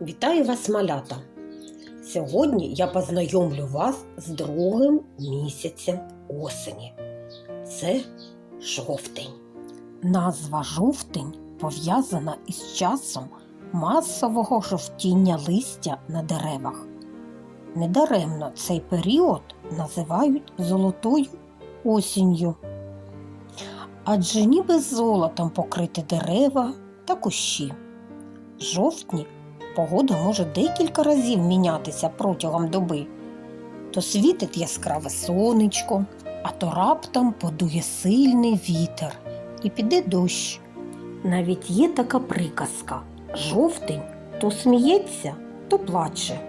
Вітаю вас, малята! Сьогодні я познайомлю вас з другим місяцем осені. Це жовтень. Назва жовтень пов'язана із часом масового жовтіння листя на деревах. Недаремно цей період називають золотою осінню. Адже ніби золотом покриті дерева та кущі. Жовтні погода може декілька разів мінятися протягом доби. То світить яскраве сонечко, а то раптом подує сильний вітер і піде дощ. Навіть є така приказка жовтень то сміється, то плаче.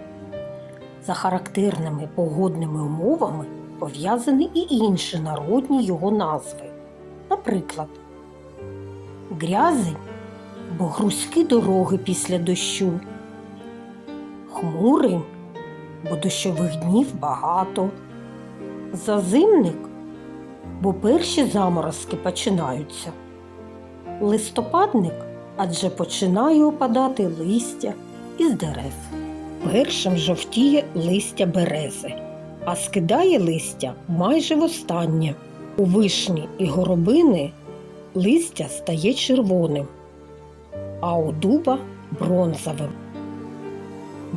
За характерними погодними умовами пов'язані і інші народні його назви. Наприклад, грязень бо грузькі дороги після дощу. Хмурий, бо дощових днів багато. Зазимник, бо перші заморозки починаються. Листопадник адже починає опадати листя із дерев. Першим жовтіє листя берези, а скидає листя майже востаннє. У вишні і горобини листя стає червоним а у дуба бронзовим.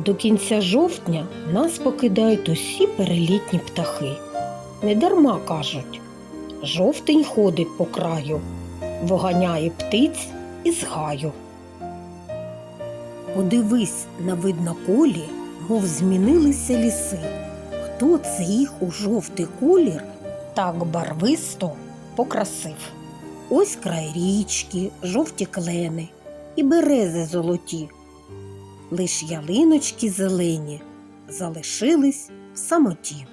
До кінця жовтня нас покидають усі перелітні птахи. Недарма кажуть, жовтень ходить по краю, виганяє птиць із гаю. Подивись на видноколі, мов змінилися ліси. Хто це їх у жовтий колір так барвисто покрасив? Ось край річки, жовті клени і берези золоті. Лиш ялиночки зелені залишились в самоті.